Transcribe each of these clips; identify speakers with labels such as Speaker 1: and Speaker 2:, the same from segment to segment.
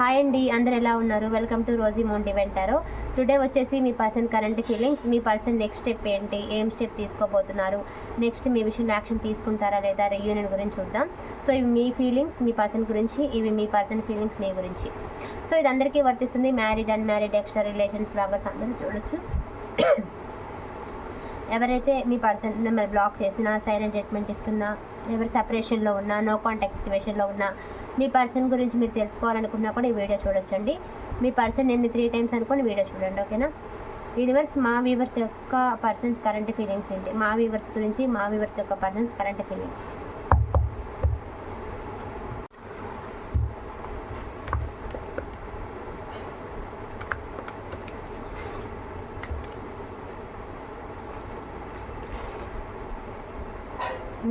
Speaker 1: Hi అండి అందరు ఎలా ఉన్నారు? వెల్కమ్ టు రోజీ మోంటి వెంటారో టుడే వచ్చేసి మీ పర్సన్ కరెంట్ ఫీలింగ్స్ మీ పర్సన్ నెక్స్ట్ స్టెప్ ఏంటి ఏం స్టెప్ తీసుకోబోతున్నారు నెక్స్ట్ మీ విషయంలో యాక్షన్ తీసుకుంటారా లేదా యూనియన్ గురించి చూద్దాం. సో ఇవి మీ ఫీలింగ్స్ మీ పర్సన్ గురించి ఇవి మీ పర్సన్ ఫీలింగ్స్ మీ గురించి. సో ఇది అందరికీ వర్తిస్తుంది. Married unmarried extra relations lovers అందరూ చూడొచ్చు. ఎవరైతే మీ పర్సన్ నెంబర్ బ్లాక్ చేసినా సైలెంట్ ట్రీట్మెంట్ ఇస్తున్నా ఎవరు సెపరేషన్లో ఉన్నా నో కాంటాక్ట్ సిచ్యువేషన్లో ఉన్నా మీ పర్సన్ గురించి మీరు తెలుసుకోవాలనుకున్నా కూడా ఈ వీడియో చూడొచ్చండి. మీ పర్సన్ ఎన్ని త్రీ టైమ్స్ అనుకుని వీడియో చూడండి ఓకేనా యూనివర్స్ మా వీవర్స్ యొక్క పర్సన్స్ కరెంట్ ఫీలింగ్స్ ఏంటి మా వీవర్స్ గురించి మా వీవర్స్ యొక్క పర్సన్స్ కరెంట్ ఫీలింగ్స్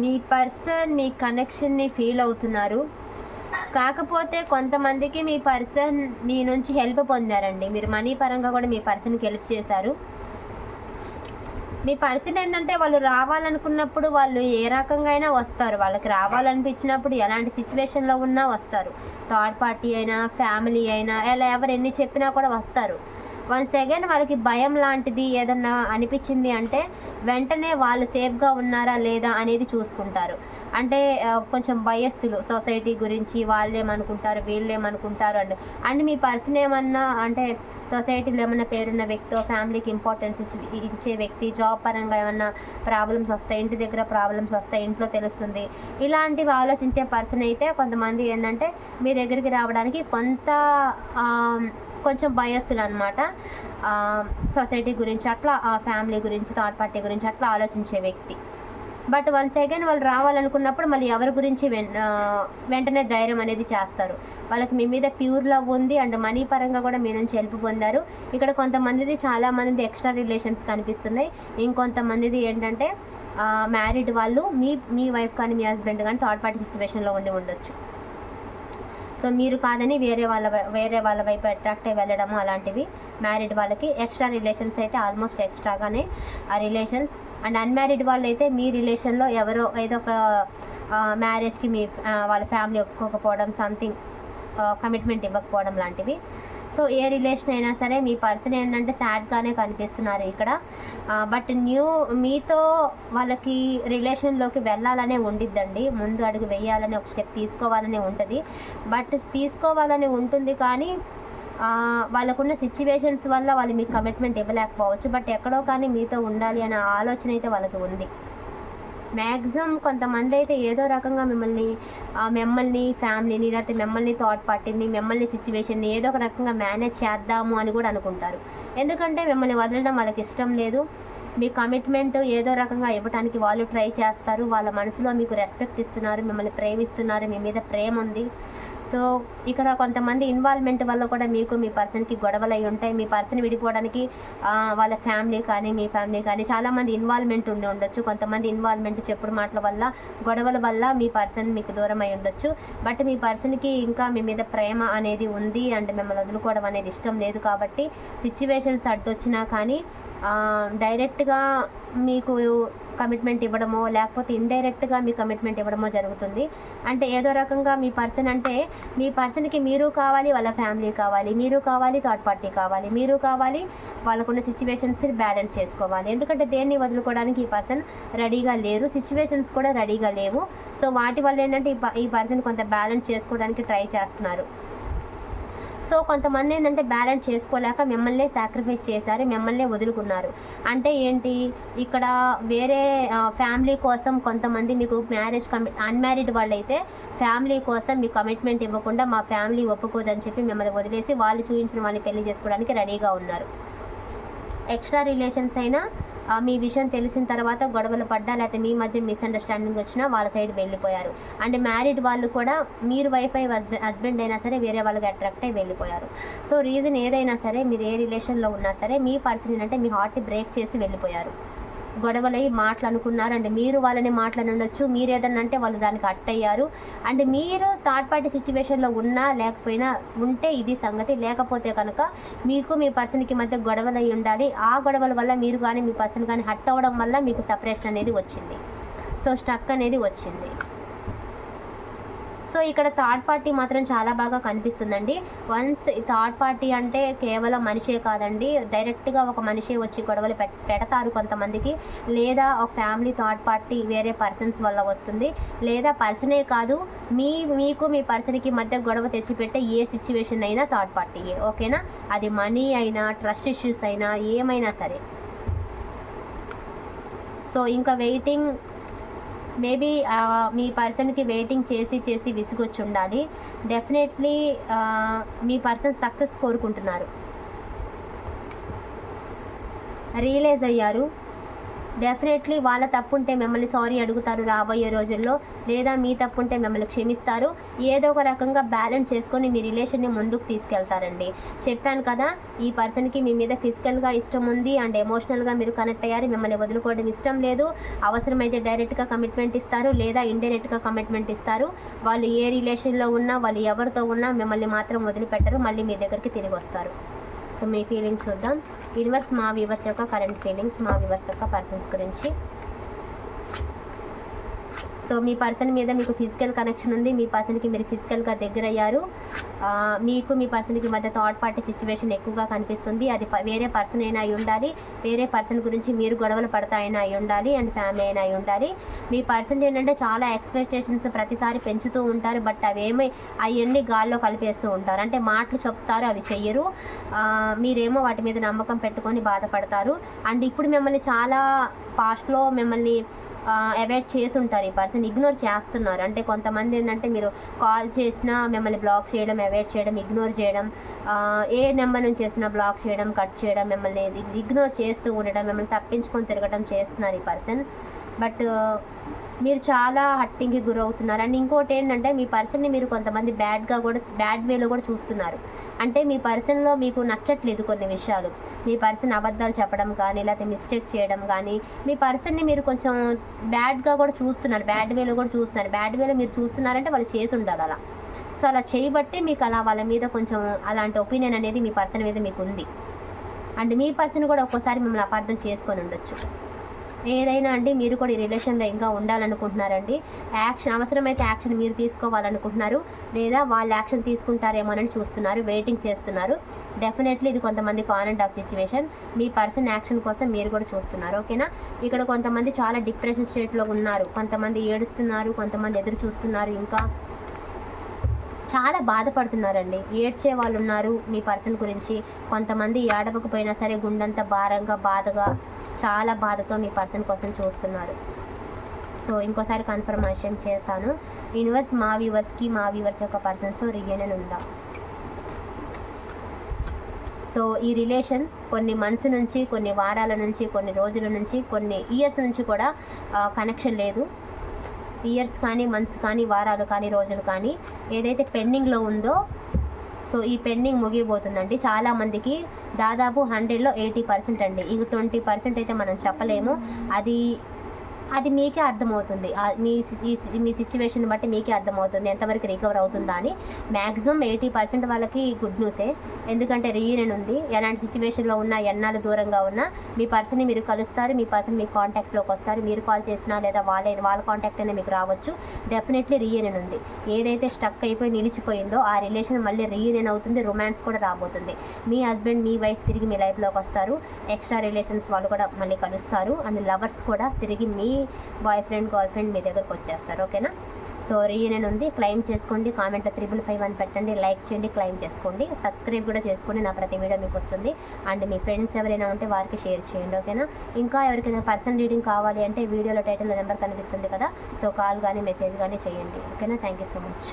Speaker 1: మీ పర్సన్ మీ కనెక్షన్ని ఫీల్ అవుతున్నారు. కాకపోతే కొంతమందికి మీ పర్సన్ మీ నుంచి హెల్ప్ పొందారండి. మీరు మనీ పరంగా కూడా మీ పర్సన్కి హెల్ప్ చేశారు. మీ పర్సన్ ఏంటంటే వాళ్ళు రావాలనుకున్నప్పుడు వాళ్ళు ఏ రకంగా అయినా వస్తారు. వాళ్ళకి రావాలనిపించినప్పుడు ఎలాంటి సిచ్యువేషన్లో ఉన్నా వస్తారు. థర్డ్ పార్టీ అయినా ఫ్యామిలీ అయినా ఎలా ఎవరు ఎన్ని చెప్పినా కూడా వస్తారు. వన్స్ అగైన్ వాళ్ళకి భయం లాంటిది ఏదన్నా అనిపించింది అంటే వెంటనే వాళ్ళు సేఫ్గా ఉన్నారా లేదా అనేది చూసుకుంటారు. అంటే కొంచెం భయస్థులు సొసైటీ గురించి వాళ్ళేమనుకుంటారు వీళ్ళేమనుకుంటారు అండ్ అండ్ మీ పర్సన్ ఏమన్నా అంటే సొసైటీలో ఏమన్నా పేరున్న వ్యక్తి ఫ్యామిలీకి ఇంపార్టెన్స్ ఇచ్చి- ఇచ్చే వ్యక్తి జాబ్ పరంగా ఏమన్నా ప్రాబ్లమ్స్ వస్తాయి ఇంటి దగ్గర ప్రాబ్లమ్స్ వస్తాయి ఇంట్లో తెలుస్తుంది ఇలాంటివి ఆలోచించే పర్సన్ అయితే కొంతమంది ఏంటంటే మీ దగ్గరికి రావడానికి కొంత కొంచెం భయస్తులు అనమాట సొసైటీ గురించి అట్లా ఫ్యామిలీ గురించి థర్డ్ పార్టీ గురించి అట్లా ఆలోచించే వ్యక్తి. బట్ వన్స్ అగైన్ వాళ్ళు రావాలనుకున్నప్పుడు మళ్ళీ ఎవరి గురించి వెన్- వెంటనే ధైర్యం అనేది చేస్తారు. వాళ్ళకి మీ మీద ప్యూర్ లవ్ ఉంది అండ్ మనీ పరంగా కూడా మీ నుంచి హెల్ప్ పొందారు. ఇక్కడ కొంతమందిది చాలా మంది ఎక్స్ట్రా రిలేషన్స్ కనిపిస్తున్నాయి. ఇంకొంతమందిది ఏంటంటే మ్యారీడ్ వాళ్ళు మీ మీ వైఫ్ కానీ మీ హస్బెండ్ కానీ థర్డ్ పార్టీ సిచ్యువేషన్లో ఉండి ఉండొచ్చు. సో మీరు కాదని వేరే వాళ్ళ వేరే వాళ్ళ వైపు అట్రాక్ట్ అయ్యి వెళ్ళడము అలాంటివి మ్యారీడ్ వాళ్ళకి ఎక్స్ట్రా రిలేషన్స్ అయితే ఆల్మోస్ట్ ఎక్స్ట్రాగానే ఆ రిలేషన్స్ అండ్ అన్మ్యారీడ్ వాళ్ళు అయితే మీ రిలేషన్లో ఎవరో ఏదో ఒక మ్యారేజ్కి మీ వాళ్ళ ఫ్యామిలీ ఒప్పుకోకపోవడం సంథింగ్ కమిట్మెంట్ ఇవ్వకపోవడం లాంటివి. సో ఏ రిలేషన్ అయినా సరే మీ పర్సన్ ఏంటంటే సాడ్గానే కనిపిస్తున్నారు ఇక్కడ. బట్ న్యూ మీతో వాళ్ళకి రిలేషన్లోకి వెళ్ళాలనే ఉండిద్దండి. ముందు అడుగు వేయాలని ఒక స్టెప్ తీసుకోవాలనే ఉంటుంది. బట్ తీసుకోవాలని ఉంటుంది కానీ వాళ్ళకున్న సిచ్యువేషన్స్ వల్ల వాళ్ళు మీకు కమిట్మెంట్ ఇవ్వలేకపోవచ్చు బట్ ఎక్కడో కానీ మీతో ఉండాలి అనే ఆలోచన అయితే వాళ్ళకి ఉంది. మ్యాక్సిమం కొంతమంది అయితే ఏదో రకంగా మిమ్మల్ని మిమ్మల్ని ఫ్యామిలీని లేకపోతే మిమ్మల్ని థర్డ్ పార్టీని మిమ్మల్ని సిచ్యువేషన్ని ఏదో ఒక రకంగా మేనేజ్ చేద్దాము అని కూడా అనుకుంటారు. ఎందుకంటే మిమ్మల్ని వదలడం వాళ్ళకి ఇష్టం లేదు. మీ కమిట్మెంట్ ఏదో రకంగా ఇవ్వడానికి వాళ్ళు ట్రై చేస్తారు. వాళ్ళ మనసులో మీకు రెస్పెక్ట్ ఇస్తున్నారు మిమ్మల్ని ప్రేమిస్తున్నారు మీ మీద ప్రేమ ఉంది. సో ఇక్కడ కొంతమంది ఇన్వాల్వ్మెంట్ వల్ల కూడా మీకు మీ పర్సన్కి గొడవలు అయి ఉంటాయి. మీ పర్సన్ విడిపోవడానికి వాళ్ళ ఫ్యామిలీ కానీ మీ ఫ్యామిలీ కానీ చాలామంది ఇన్వాల్వ్మెంట్ ఉండి ఉండొచ్చు. కొంతమంది ఇన్వాల్వ్మెంట్ చెప్పుడు మాటల వల్ల గొడవల వల్ల మీ పర్సన్ మీకు దూరం అయి ఉండొచ్చు. బట్ మీ పర్సన్కి ఇంకా మీ మీద ప్రేమ అనేది ఉంది అండ్ మిమ్మల్ని వదులుకోవడం అనేది ఇష్టం లేదు కాబట్టి సిచ్యువేషన్స్ అడ్డొచ్చినా కానీ డైరెక్ట్గా మీకు కమిట్మెంట్ ఇవ్వడమో లేకపోతే ఇండైరెక్ట్గా మీ కమిట్మెంట్ ఇవ్వడమో జరుగుతుంది. అంటే ఏదో రకంగా మీ పర్సన్ అంటే మీ పర్సన్కి మీరు కావాలి వాళ్ళ ఫ్యామిలీ కావాలి మీరు కావాలి థర్డ్ పార్టీ కావాలి మీరు కావాలి వాళ్ళకున్న సిచ్యువేషన్స్ బ్యాలెన్స్ చేసుకోవాలి. ఎందుకంటే దేన్ని వదులుకోవడానికి ఈ పర్సన్ రెడీగా లేరు సిచ్యువేషన్స్ కూడా రెడీగా లేవు. సో వాటి వల్ల ఏంటంటే ఈ ఈ పర్సన్ కొంత బ్యాలెన్స్ చేసుకోవడానికి ట్రై చేస్తున్నారు. సో కొంతమంది ఏంటంటే బ్యాలెన్స్ చేసుకోలేక మిమ్మల్నే సాక్రిఫైస్ చేశారు మిమ్మల్నే వదులుకున్నారు. అంటే ఏంటి? ఇక్కడ వేరే ఫ్యామిలీ కోసం కొంతమంది మీకు మ్యారేజ్ కమి అన్మ్యారీడ్ వాళ్ళైతే ఫ్యామిలీ కోసం మీకు కమిట్మెంట్ ఇవ్వకుండా మా ఫ్యామిలీ ఒప్పుకోదని చెప్పి మిమ్మల్ని వదిలేసి వాళ్ళు చూపించిన వాళ్ళని పెళ్ళి చేసుకోవడానికి రెడీగా ఉన్నారు. ఎక్స్ట్రా రిలేషన్స్ అయినా మీ విషయం తెలిసిన తర్వాత గొడవలు పడ్డా లేకపోతే మీ మధ్య మిస్అండర్స్టాండింగ్ వచ్చినా వాళ్ళ సైడ్ వెళ్ళిపోయారు. అండ్ మ్యారీడ్ వాళ్ళు కూడా మీరు వైఫ్ అయి హస్బెండ్ హస్బెండ్ అయినా సరే వేరే వాళ్ళకి అట్రాక్ట్ అయి వెళ్ళిపోయారు. సో రీజన్ ఏదైనా సరే మీరు ఏ రిలేషన్లో ఉన్నా సరే మీ పర్సన్ అంటే మీ హార్ట్ బ్రేక్ చేసి వెళ్ళిపోయారు. గొడవలై మాటలు అనుకున్నారు అండ్ మీరు వాళ్ళని మాటలు ఉండొచ్చు మీరు ఏదన్నా అంటే వాళ్ళు దానికి అట్టయ్యారు. అండ్ మీరు థర్డ్ పార్టీ సిచ్యువేషన్లో ఉన్నా లేకపోయినా ఉంటే ఇది సంగతి. లేకపోతే కనుక మీకు మీ పర్సన్కి మధ్య గొడవలు అయి ఉండాలి. ఆ గొడవల వల్ల మీరు కానీ మీ పర్సన్ కానీ హట్ అవ్వడం వల్ల మీకు సపరేషన్ అనేది వచ్చింది. సో స్ట్రక్ అనేది వచ్చింది. సో ఇక్కడ థర్డ్ పార్టీ మాత్రం చాలా బాగా కనిపిస్తుందండి. వన్స్ థర్డ్ పార్టీ అంటే కేవలం మనిషే కాదండి డైరెక్ట్గా ఒక మనిషి వచ్చి గొడవలు పెడతారు కొంతమందికి. లేదా ఒక ఫ్యామిలీ థర్డ్ పార్టీ వేరే పర్సన్స్ వల్ల వస్తుంది. లేదా పర్సనే కాదు మీ మీకు మీ పర్సన్కి మధ్య గొడవ తెచ్చిపెట్టే ఏ సిచ్యువేషన్ అయినా థర్డ్ పార్టీయే ఓకేనా అది మనీ అయినా ట్రస్ట్ ఇష్యూస్ అయినా ఏమైనా సరే. సో ఇంకా వెయిటింగ్ మేబీ uh, మీ పర్సన్కి వెయిటింగ్ చేసి చేసి విసుగొచ్చి ఉండాలి డెఫినెట్లీ uh, మీ పర్సన్ సక్సెస్ కోరుకుంటున్నారు. రియలైజ్ అయ్యారు. డెఫినెట్లీ వాళ్ళ తప్పు ఉంటే మిమ్మల్ని సారీ అడుగుతారు రాబోయే రోజుల్లో లేదా మీ తప్పు ఉంటే మిమ్మల్ని క్షమిస్తారు. ఏదో ఒక రకంగా బ్యాలెన్స్ చేసుకొని మీ రిలేషన్ని ముందుకు తీసుకెళ్తారండి. చెప్పాను కదా ఈ పర్సన్కి మీ మీద ఫిజికల్గా ఇష్టం ఉంది అండ్ ఎమోషనల్గా మీరు కనెక్ట్ అయ్యారు మిమ్మల్ని వదులుకోవడం ఇష్టం లేదు. అవసరమైతే డైరెక్ట్గా కమిట్మెంట్ ఇస్తారు లేదా ఇండైరెక్ట్గా కమిట్మెంట్ ఇస్తారు. వాళ్ళు ఏ రిలేషన్లో ఉన్నా వాళ్ళు ఎవరితో ఉన్నా మిమ్మల్ని మాత్రం వదిలిపెట్టరు మళ్ళీ మీ దగ్గరికి తిరిగి వస్తారు. సో మీ ఫీలింగ్స్ చూద్దాం. యూనివర్స్ మా వ్యూవర్స్ యొక్క కరెంట్ ఫీలింగ్స్ మా వ్యూవర్స్ యొక్క పర్సన్స్ గురించి. సో మీ పర్సన్ మీద మీకు ఫిజికల్ కనెక్షన్ ఉంది మీ పర్సన్కి మీరు ఫిజికల్గా దగ్గర అయ్యారు మీకు మీ పర్సన్కి మధ్య థర్డ్ పార్టీ సిచ్యువేషన్ ఎక్కువగా కనిపిస్తుంది. అది ప- వేరే పర్సన్ అయినా అయి ఉండాలి. వేరే పర్సన్ గురించి మీరు గొడవలు పడతాయైనా అయి ఉండాలి అండ్ ఫ్యామిలీ అయినా అయి ఉండాలి. మీ పర్సన్ ఏంటంటే చాలా ఎక్స్పెక్టేషన్స్ ప్రతిసారి పెంచుతూ ఉంటారు. బట్ అవేమీ అవన్నీ గాల్లో కలిపేస్తూ ఉంటారు. అంటే మాటలు చెప్తారు అవి చెయ్యరు. మీరేమో వాటి మీద నమ్మకం పెట్టుకొని బాధపడతారు. అండ్ ఇప్పుడు మిమ్మల్ని చాలా పాస్ట్లో మిమ్మల్ని అవాయిడ్ చేసి ఉంటారు ఈ పర్సన్ ఇగ్నోర్ చేస్తున్నారు. అంటే కొంతమంది ఏంటంటే మీరు కాల్ చేసినా మిమ్మల్ని బ్లాక్ చేయడం అవాయిడ్ చేయడం ఇగ్నోర్ చేయడం ఏ నెంబర్ నుంచి చేసినా బ్లాక్ చేయడం కట్ చేయడం మిమ్మల్ని ఇగ్నోర్ చేస్తూ ఉండడం మిమ్మల్ని తప్పించుకొని తిరగడం చేస్తున్నారు ఈ పర్సన్ బట్ మీరు చాలా హట్టింగ్కి గురవుతున్నారు. అండ్ ఇంకోటి ఏంటంటే మీ పర్సన్ని మీరు కొంతమంది బ్యాడ్గా కూడా బ్యాడ్ వేలో కూడా చూస్తున్నారు. అంటే మీ పర్సన్లో మీకు నచ్చట్లేదు కొన్ని విషయాలు. మీ పర్సన్ అబద్ధాలు చెప్పడం కానీ లేకపోతే మిస్టేక్ చేయడం కానీ మీ పర్సన్ని మీరు కొంచెం బ్యాడ్గా కూడా చూస్తున్నారు. బ్యాడ్ వేలో కూడా చూస్తున్నారు. బ్యాడ్ వేలో మీరు చూస్తున్నారంటే వాళ్ళు చేసి ఉండాలి అలా. సో అలా చేయబట్టి మీకు అలా వాళ్ళ మీద కొంచెం అలాంటి ఒపీనియన్ అనేది మీ పర్సన్ మీద మీకు ఉంది అండ్ మీ పర్సన్ కూడా ఒక్కోసారి మిమ్మల్ని అపార్థం చేసుకొని ఉండొచ్చు. ఏదైనా అండి మీరు కూడా ఈ రిలేషన్లో ఇంకా ఉండాలనుకుంటున్నారండి. యాక్షన్ అవసరమైతే యాక్షన్ మీరు తీసుకోవాలనుకుంటున్నారు. లేదా వాళ్ళు యాక్షన్ తీసుకుంటారేమోనని చూస్తున్నారు వెయిటింగ్ చేస్తున్నారు. డెఫినెట్లీ ఇది కొంతమంది ఆన్ అండ్ ఆఫ్ సిచ్యువేషన్. మీ పర్సన్ యాక్షన్ కోసం మీరు కూడా చూస్తున్నారు ఓకేనా? ఇక్కడ కొంతమంది చాలా డిప్రెషన్ స్టేట్లో ఉన్నారు. కొంతమంది ఏడుస్తున్నారు కొంతమంది ఎదురు చూస్తున్నారు ఇంకా చాలా బాధపడుతున్నారండి. ఏడ్చే వాళ్ళు ఉన్నారు మీ పర్సన్ గురించి. కొంతమంది ఏడవకపోయినా సరే గుండంత భారంగా బాధగా చాలా బాధతో మీ పర్సన్ కోసం చూస్తున్నారు. సో ఇంకోసారి కన్ఫర్మేషన్ చేస్తాను. యూనివర్స్ మా వ్యూవర్స్కి మా వ్యూవర్స్ యొక్క పర్సన్తో రియూనియన్ ఉందా. సో ఈ రిలేషన్ కొన్ని మనసు నుంచి కొన్ని వారాల నుంచి కొన్ని రోజుల నుంచి కొన్ని ఇయర్స్ నుంచి కూడా కనెక్షన్ లేదు. ఇయర్స్ కానీ మంత్స్ కానీ వారాలు కానీ రోజులు కానీ ఏదైతే పెండింగ్లో ఉందో సో ఈ పెండింగ్ ముగిపోతుందండి చాలా మందికి దాదాపు హండ్రెడ్లో ఎయిటీ పర్సెంట్ అండి. ఇంక ట్వంటీ పర్సెంట్ అయితే మనం చెప్పలేము. అది అది మీకే అర్థమవుతుంది. మీ సి- ఈ మీ సిచ్యువేషన్ బట్టి మీకే అర్థమవుతుంది. ఎంతవరకు రికవర్ అవుతుందా అని. మ్యాక్సిమం ఎయిటీ పర్సెంట్ వాళ్ళకి గుడ్ న్యూసే ఎందుకంటే రీయూనియన్ ఉంది. ఎలాంటి సిచ్యువేషన్లో ఉన్నా ఎన్నాళ్ళు దూరంగా ఉన్నా మీ పర్సన్ని మీరు కలుస్తారు. మీ పర్సన్ మీ కాంటాక్ట్లోకి వస్తారు. మీరు కాల్ చేసినా లేదా వాళ్ళే వాళ్ళ కాంటాక్ట్ అయినా మీకు రావచ్చు. డెఫినెట్లీ రీయూనియన్ ఉంది. ఏదైతే స్టక్ అయిపోయి నిలిచిపోయిందో ఆ రిలేషన్ మళ్ళీ రీయూనియన్ అవుతుంది. రొమాన్స్ కూడా రాబోతుంది. మీ హస్బెండ్ మీ వైఫ్ తిరిగి మీ లైఫ్లోకి వస్తారు. ఎక్స్ట్రా రిలేషన్స్ వాళ్ళు కూడా మళ్ళీ కలుస్తారు. అండ్ లవర్స్ కూడా తిరిగి మీ బాయ్ ఫ్రెండ్ గర్ల్ ఫ్రెండ్ మీ దగ్గరకు వచ్చేస్తారు ఓకేనా సో రీయూనియన్ ఉంది. క్లైమ్ చేసుకోండి. కామెంట్లో త్రిబుల్ ఫైవ్ అని పెట్టండి. లైక్ చేయండి. క్లైమ్ చేసుకోండి. సబ్స్క్రైబ్ కూడా చేసుకోండి నా ప్రతి వీడియో మీకు వస్తుంది. అండ్ మీ ఫ్రెండ్స్ ఎవరైనా ఉంటే వారికి షేర్ చేయండి ఓకేనా ఇంకా ఎవరికైనా పర్సనల్ రీడింగ్ కావాలి అంటే వీడియోలో టైటిల్ నెంబర్ కనిపిస్తుంది కదా? సో కాల్ కానీ మెసేజ్ కానీ చేయండి ఓకేనా థ్యాంక్ యూ సో మచ్